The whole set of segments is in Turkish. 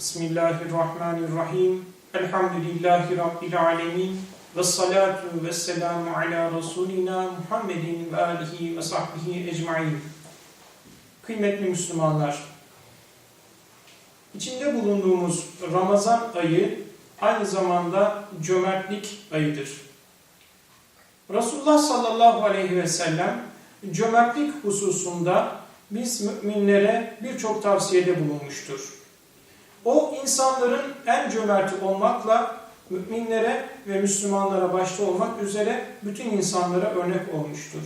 Bismillahirrahmanirrahim. Elhamdülillahi Rabbil alemin. Ve salatu ve selamu ala Resulina Muhammedin ve alihi ve sahbihi ecmain. Kıymetli Müslümanlar, içinde bulunduğumuz Ramazan ayı aynı zamanda cömertlik ayıdır. Resulullah sallallahu aleyhi ve sellem cömertlik hususunda biz müminlere birçok tavsiyede bulunmuştur. O insanların en cömerti olmakla müminlere ve Müslümanlara başta olmak üzere bütün insanlara örnek olmuştur.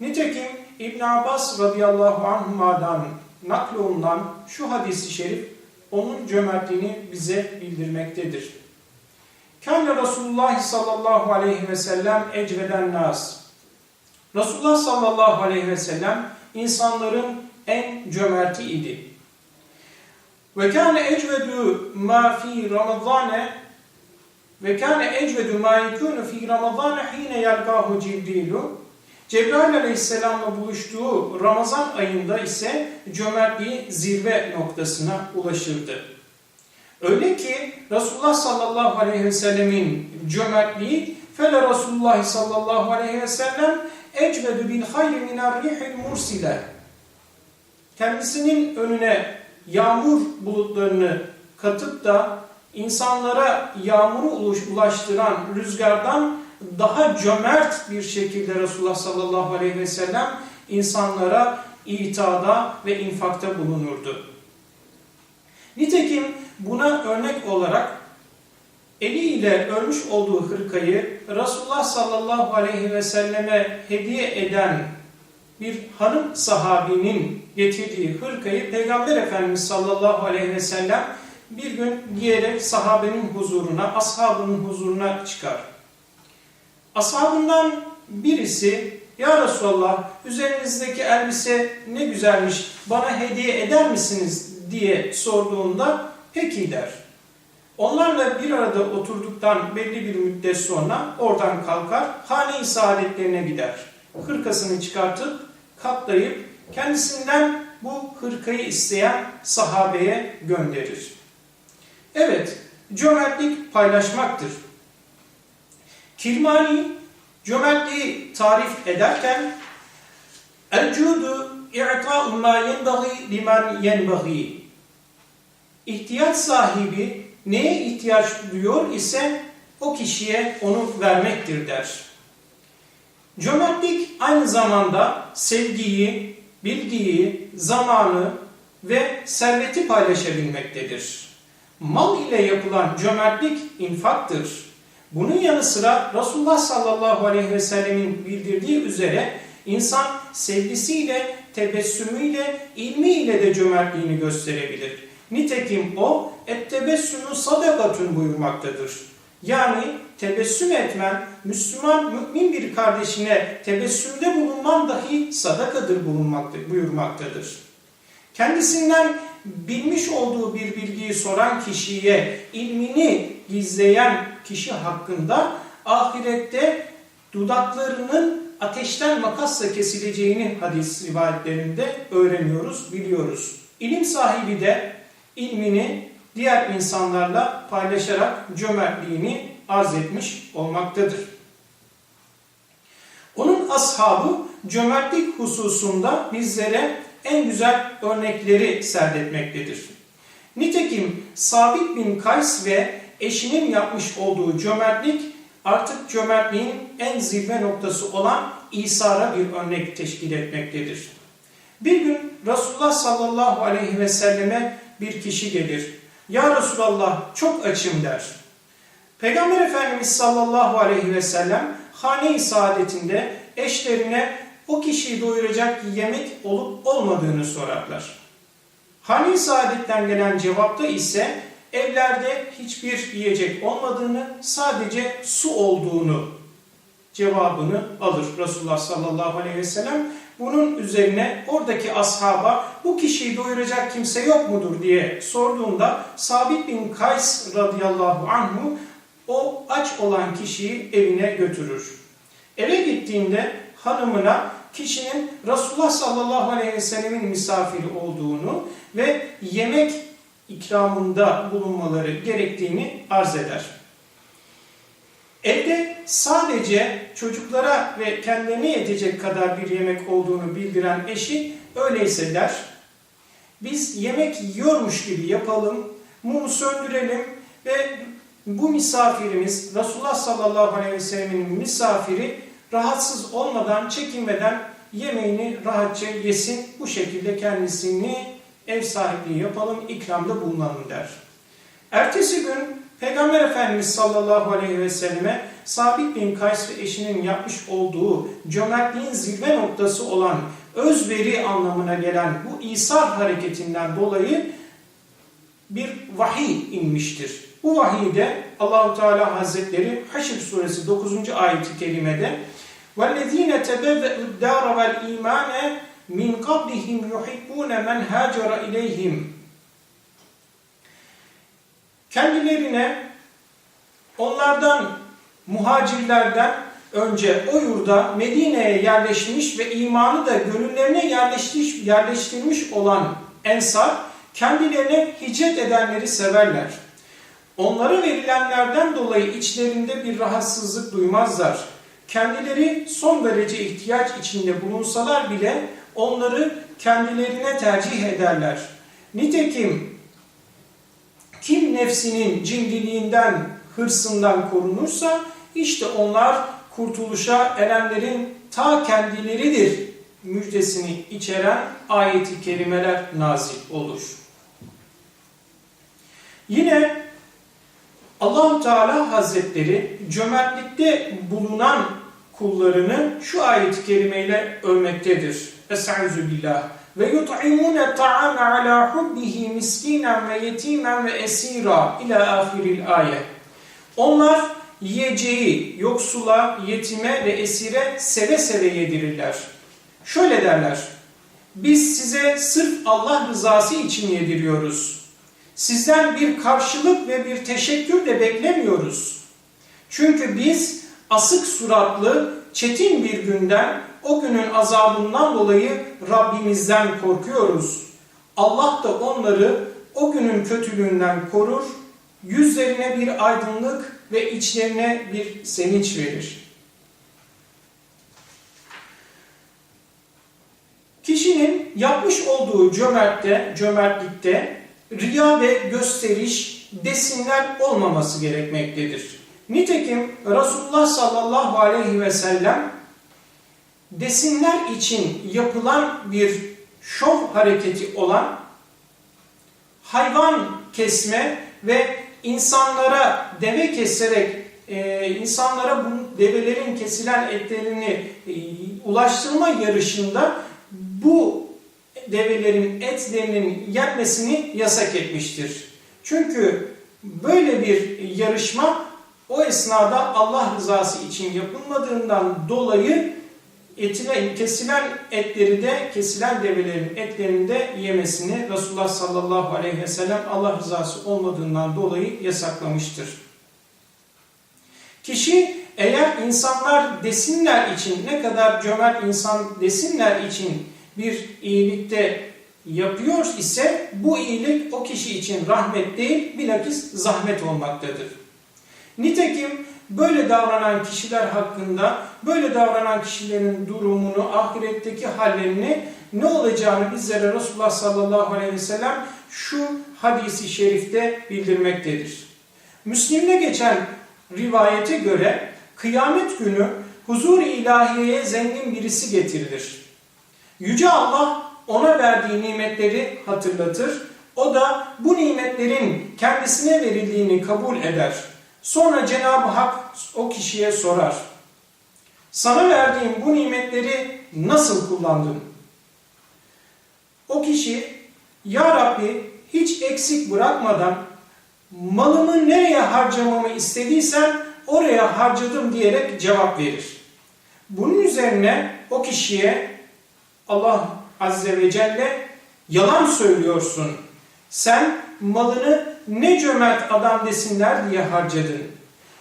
Nitekim İbn Abbas radıyallahu anhuma'dan naklolunan şu hadisi şerif onun cömertliğini bize bildirmektedir. Kâne Resulullah sallallahu aleyhi ve sellem ecveden nas. Resulullah sallallahu aleyhi ve sellem insanların en cömerti idi. Ve kâne ecvedü ma fi ramazane ve kâne ecvedü ma yekûnü fi ramazane hîne yelgâhu cibrilu Cebrail aleyhisselamla buluştuğu Ramazan ayında ise cömertliği zirve noktasına ulaşırdı. Öyle ki Resulullah sallallahu aleyhi ve sellemin cömertliği fele Resulullah sallallahu aleyhi ve sellem ecvedü bil hayri minar rihil mursile kendisinin önüne yağmur bulutlarını katıp da insanlara yağmuru ulaştıran rüzgardan daha cömert bir şekilde Resulullah sallallahu aleyhi ve sellem insanlara itada ve infakta bulunurdu. Nitekim buna örnek olarak eliyle örmüş olduğu hırkayı Resulullah sallallahu aleyhi ve selleme hediye eden bir hanım sahabinin getirdiği hırkayı Peygamber Efendimiz sallallahu aleyhi ve sellem bir gün giyerek sahabenin huzuruna, ashabının huzuruna çıkar. Ashabından birisi ya Resulallah üzerinizdeki elbise ne güzelmiş bana hediye eder misiniz diye sorduğunda peki der. Onlarla bir arada oturduktan belli bir müddet sonra oradan kalkar hane-i saadetlerine gider. Hırkasını çıkartıp katlayıp kendisinden bu hırkayı isteyen sahabeye gönderir. Evet, cömertlik paylaşmaktır. Kirmani cömertliği tarif ederken El-cudu i'ta'u ma yenbaghi liman yenbaghi İhtiyaç sahibi neye ihtiyaç duyuyor ise o kişiye onu vermektir der. Cömertlik aynı zamanda sevgiyi, bilgiyi, zamanı ve serveti paylaşabilmektedir. Mal ile yapılan cömertlik infaktır. Bunun yanı sıra Resulullah sallallahu aleyhi ve sellemin bildirdiği üzere insan sevgisiyle, tebessümüyle, ilmiyle de cömertliğini gösterebilir. Nitekim o ettebessümü sadakatün buyurmaktadır. Yani tebessüm etmen, Müslüman mümin bir kardeşine tebessümde bulunman dahi sadakadır bulunmaktadır, buyurmaktadır. Kendisinden bilmiş olduğu bir bilgiyi soran kişiye ilmini gizleyen kişi hakkında ahirette dudaklarının ateşten makasla kesileceğini hadis rivayetlerinde öğreniyoruz, biliyoruz. İlim sahibi de ilmini diğer insanlarla paylaşarak cömertliğini arz etmiş olmaktadır. Onun ashabı cömertlik hususunda bizlere en güzel örnekleri serdetmektedir. Nitekim Sabit bin Kays ve eşinin yapmış olduğu cömertlik artık cömertliğin en zirve noktası olan İsa'ra bir örnek teşkil etmektedir. Bir gün Resulullah sallallahu aleyhi ve selleme bir kişi gelir. Ya Resulallah çok açım der. Peygamber Efendimiz sallallahu aleyhi ve sellem hane-i saadetinde eşlerine o kişiyi doyuracak yemek olup olmadığını sorarlar. Hane-i saadetten gelen cevapta ise evlerde hiçbir yiyecek olmadığını, sadece su olduğunu cevabını alır Resulullah sallallahu aleyhi ve sellem. Bunun üzerine oradaki ashaba bu kişiyi doyuracak kimse yok mudur diye sorduğunda Sabit bin Kays radıyallahu anhu o aç olan kişiyi evine götürür. Eve gittiğinde hanımına kişinin Resulullah sallallahu aleyhi ve sellemin misafiri olduğunu ve yemek ikramında bulunmaları gerektiğini arz eder. Evde sadece çocuklara ve kendilerine yetecek kadar bir yemek olduğunu bildiren eşi öyleyse der. Biz yemek yiyormuş gibi yapalım, mumu söndürelim ve bu misafirimiz Resulullah sallallahu aleyhi ve sellemin misafiri rahatsız olmadan, çekinmeden yemeğini rahatça yesin. Bu şekilde kendisini ev sahipliği yapalım, ikramda bulunalım der. Ertesi gün Peygamber Efendimiz sallallahu aleyhi ve selleme Sabit bin Kays ve eşinin yapmış olduğu cömertliğin zirve noktası olan özveri anlamına gelen bu İsar hareketinden dolayı bir vahiy inmiştir. Bu vahiyde Allahu Teala Hazretleri Haşr suresi 9. ayet-i kerimede وَالَّذ۪ينَ تَبَوَّئُوا الدَّارَ وَالْا۪يمَانَ مِنْ قَبْلِهِمْ يُحِبُّونَ مَنْ هَاجَرَ اِلَيْهِمْ Kendilerine onlardan muhacirlerden önce o yurda Medine'ye yerleşmiş ve imanı da gönüllerine yerleştirmiş, yerleştirmiş olan Ensar kendilerine hicret edenleri severler. Onlara verilenlerden dolayı içlerinde bir rahatsızlık duymazlar. Kendileri son derece ihtiyaç içinde bulunsalar bile onları kendilerine tercih ederler. Nitekim kim nefsinin cimriliğinden, hırsından korunursa işte onlar kurtuluşa erenlerin ta kendileridir müjdesini içeren ayeti kerimeler nazil olur. Yine Allahu Teala Hazretleri cömertlikte bulunan kullarını şu ayet-i kerimeyle övmektedir. Estaizu billah. Ve yut'imune ta'ame ala hubbihi miskinen ve yetimen ve esira ila ahiril ayet. Onlar yiyeceği yoksula, yetime ve esire seve seve yedirirler. Şöyle derler. Biz size sırf Allah rızası için yediriyoruz. Sizden bir karşılık ve bir teşekkür de beklemiyoruz. Çünkü biz asık suratlı, çetin bir günden, o günün azabından dolayı Rabbimizden korkuyoruz. Allah da onları o günün kötülüğünden korur, yüzlerine bir aydınlık ve içlerine bir sevinç verir. Kişinin yapmış olduğu cömertte, cömertlikte riya ve gösteriş, desinler olmaması gerekmektedir. Nitekim Resulullah sallallahu aleyhi ve sellem desinler için yapılan bir şov hareketi olan hayvan kesme ve insanlara deve keserek e, insanlara bu develerin kesilen etlerini e, ulaştırma yarışında bu develerin etlerinin yenmesini yasak etmiştir. Çünkü böyle bir yarışma o esnada Allah rızası için yapılmadığından dolayı etine, kesilen etleri de kesilen develerin etlerini de yemesini Resulullah sallallahu aleyhi ve sellem Allah rızası olmadığından dolayı yasaklamıştır. Kişi eğer insanlar desinler için ne kadar cömert insan desinler için bir iyilikte yapıyor ise bu iyilik o kişi için rahmet değil bilakis zahmet olmaktadır. Nitekim böyle davranan kişiler hakkında böyle davranan kişilerin durumunu, ahiretteki hallerini ne olacağını bizlere Resulullah sallallahu aleyhi ve sellem şu hadisi şerifte bildirmektedir. Müslim'de geçen rivayete göre kıyamet günü huzur-i ilahiyeye zengin birisi getirilir. Yüce Allah ona verdiği nimetleri hatırlatır. O da bu nimetlerin kendisine verildiğini kabul eder. Sonra Cenab-ı Hak o kişiye sorar. Sana verdiğim bu nimetleri nasıl kullandın? O kişi, Ya Rabbi hiç eksik bırakmadan malımı nereye harcamamı istediysen oraya harcadım diyerek cevap verir. Bunun üzerine o kişiye Allah Azze ve Celle yalan söylüyorsun. Sen malını ne cömert adam desinler diye harcadın.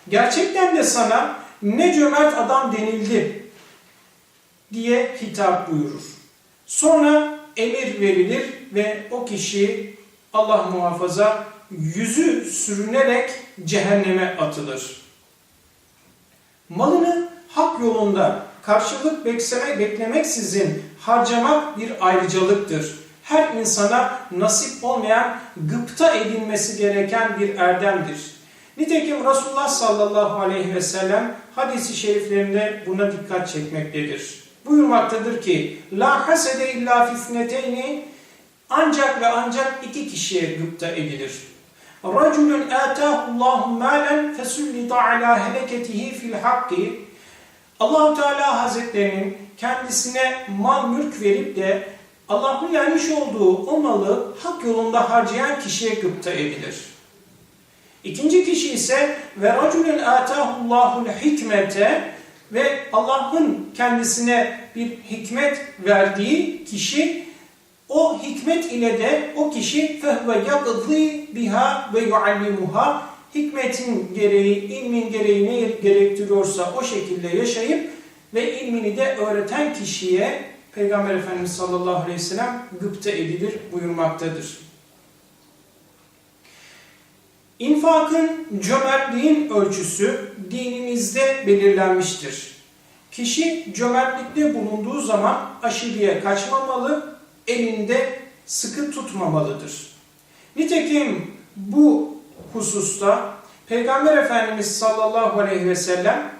Gerçekten de sana ne cömert adam denildi. diye hitap buyurur. Sonra emir verilir ve o kişi Allah muhafaza yüzü sürünerek cehenneme atılır. Malını hak yolunda karşılık bekleme, beklemeksizin harcamak bir ayrıcalıktır her insana nasip olmayan, gıpta edilmesi gereken bir erdemdir. Nitekim Resulullah sallallahu aleyhi ve sellem hadisi şeriflerinde buna dikkat çekmektedir. Buyurmaktadır ki, La hasede illa fitneteyni ancak ve ancak iki kişiye gıpta edilir. Raculun atahullahu malen fesullita ala heleketihi fil hakki. Allahu Teala Hazretlerinin kendisine mal mülk verip de Allah'ın vermiş olduğu o malı hak yolunda harcayan kişiye gıpta edilir. İkinci kişi ise ve raculun atahullahul hikmete ve Allah'ın kendisine bir hikmet verdiği kişi o hikmet ile de o kişi fehve yakzi biha ve yuallimuha hikmetin gereği, ilmin gereği ne gerektiriyorsa o şekilde yaşayıp ve ilmini de öğreten kişiye Peygamber Efendimiz sallallahu aleyhi ve sellem gıpta edilir buyurmaktadır. İnfakın, cömertliğin ölçüsü dinimizde belirlenmiştir. Kişi cömertlikte bulunduğu zaman aşırıya kaçmamalı, elinde sıkı tutmamalıdır. Nitekim bu hususta Peygamber Efendimiz sallallahu aleyhi ve sellem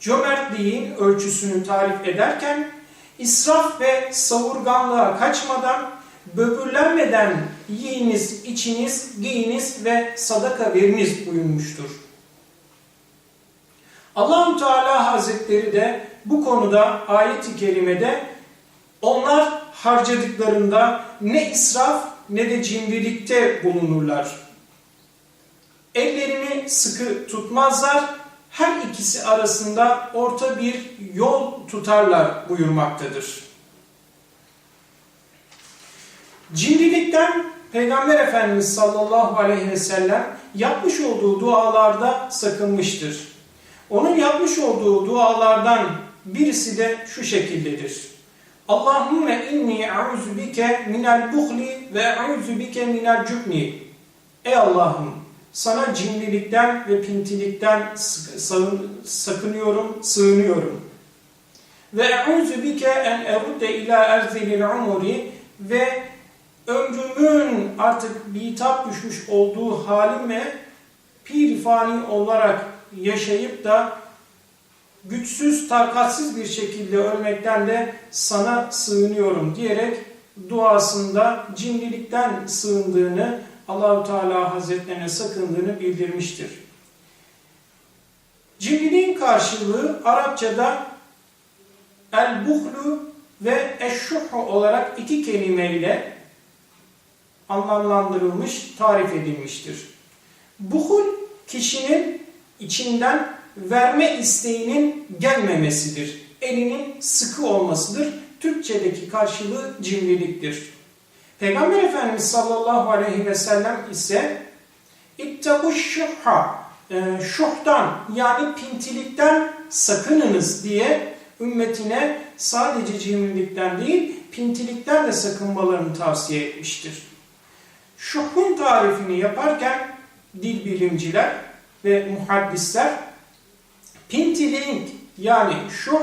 cömertliğin ölçüsünü tarif ederken israf ve savurganlığa kaçmadan, böbürlenmeden yiyiniz, içiniz, giyiniz ve sadaka veriniz buyurmuştur. Allahu Teala Hazretleri de bu konuda ayet-i kerimede onlar harcadıklarında ne israf ne de cimrilikte bulunurlar. Ellerini sıkı tutmazlar, her ikisi arasında orta bir yol tutarlar buyurmaktadır. Cimrilikten Peygamber Efendimiz sallallahu aleyhi ve sellem yapmış olduğu dualarda sakınmıştır. Onun yapmış olduğu dualardan birisi de şu şekildedir. Allahümme inni a'udhu bike minel buhli ve a'udhu bike minel cübni. Ey Allah'ım sana cimrilikten ve pintilikten sakınıyorum, sığınıyorum. Ve e'udhu bike en erudde ila erzilil umuri ve ömrümün artık bitap düşmüş olduğu halime pirifani olarak yaşayıp da güçsüz, takatsiz bir şekilde ölmekten de sana sığınıyorum diyerek duasında cimrilikten sığındığını, Allahu Teala Hazretlerine sakındığını bildirmiştir. Cimriliğin karşılığı Arapçada el-buhlu ve eşşuhu olarak iki kelimeyle anlamlandırılmış, tarif edilmiştir. Buhul kişinin içinden verme isteğinin gelmemesidir. Elinin sıkı olmasıdır. Türkçedeki karşılığı cimriliktir. Peygamber Efendimiz sallallahu aleyhi ve sellem ise ittakuş şuhha e, şuhtan yani pintilikten sakınınız diye ümmetine sadece cimrilikten değil pintilikten de sakınmalarını tavsiye etmiştir. Şuhun tarifini yaparken dil bilimciler ve muhaddisler pintilik yani şu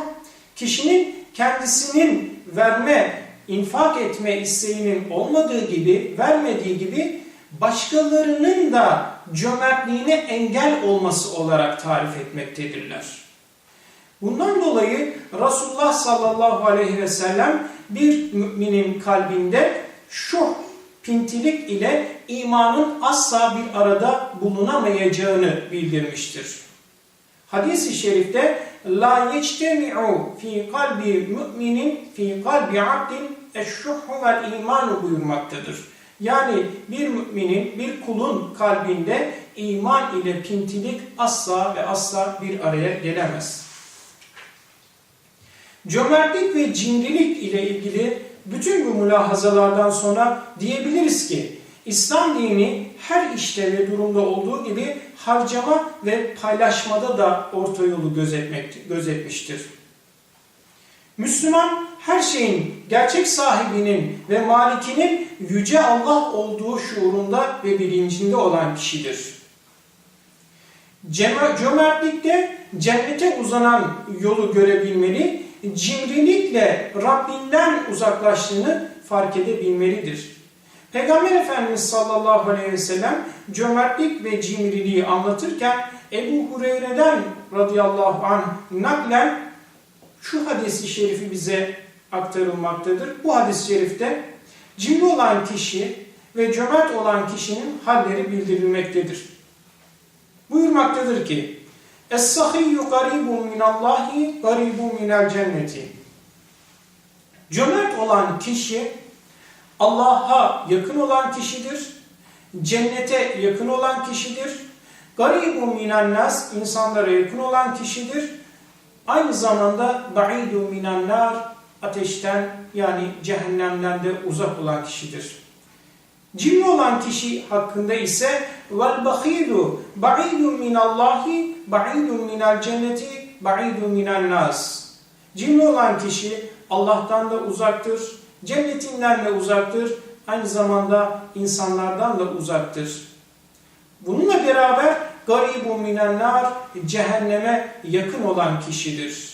kişinin kendisinin verme, infak etme isteğinin olmadığı gibi, vermediği gibi başkalarının da cömertliğine engel olması olarak tarif etmektedirler. Bundan dolayı Resulullah sallallahu aleyhi ve sellem bir müminin kalbinde şu pintilik ile imanın asla bir arada bulunamayacağını bildirmiştir. Hadis-i şerifte la yectemi'u fi kalbi müminin fi kalbi abdin eşşuhu vel imanu buyurmaktadır. Yani bir müminin, bir kulun kalbinde iman ile pintilik asla ve asla bir araya gelemez. Cömertlik ve cimrilik ile ilgili bütün bu mülahazalardan sonra diyebiliriz ki İslam dini her işte ve durumda olduğu gibi harcama ve paylaşmada da orta yolu gözetmek, gözetmiştir. Müslüman her şeyin gerçek sahibinin ve malikinin yüce Allah olduğu şuurunda ve bilincinde olan kişidir. Cömertlikte cennete uzanan yolu görebilmeli, cimrilikle Rabbinden uzaklaştığını fark edebilmelidir. Peygamber Efendimiz sallallahu aleyhi ve sellem cömertlik ve cimriliği anlatırken Ebu Hureyre'den radıyallahu anh naklen şu hadisi şerifi bize aktarılmaktadır. Bu hadis-i şerifte cimri olan kişi ve cömert olan kişinin halleri bildirilmektedir. Buyurmaktadır ki Es-sahiyyu garibun minallahi garibun minel cenneti Cömert olan kişi Allah'a yakın olan kişidir. Cennete yakın olan kişidir. Garibun minen nas insanlara yakın olan kişidir. Aynı zamanda ba'idu minen nar ateşten yani cehennemden de uzak olan kişidir. Cimri olan kişi hakkında ise vel bahilu ba'idun minallahi ba'idun minel cenneti ba'idun minen nas. Cimri olan kişi Allah'tan da uzaktır, cennetinden de uzaktır, aynı zamanda insanlardan da uzaktır. Bununla beraber garibun minen nar cehenneme yakın olan kişidir.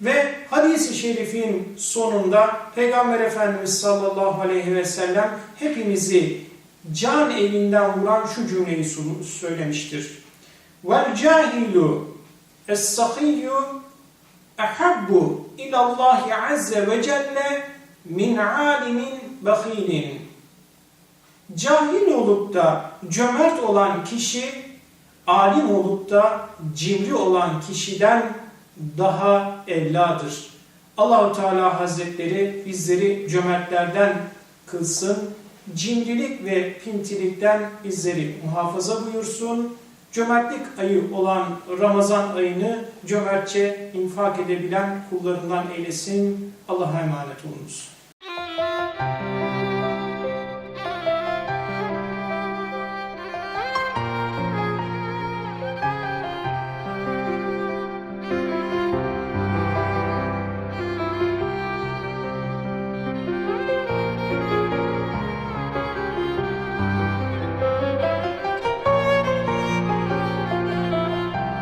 Ve hadis-i şerifin sonunda Peygamber Efendimiz sallallahu aleyhi ve sellem hepimizi can evinden vuran şu cümleyi söylemiştir. Vel cahilu es-sahiyyu ahabbu ilallahi azze ve celle min alimin. Cahil olup da cömert olan kişi, alim olup da cimri olan kişiden daha evladır. Allahu Teala Hazretleri bizleri cömertlerden kılsın, cimrilik ve pintilikten bizleri muhafaza buyursun. Cömertlik ayı olan Ramazan ayını cömertçe infak edebilen kullarından eylesin. Allah'a emanet olunuz.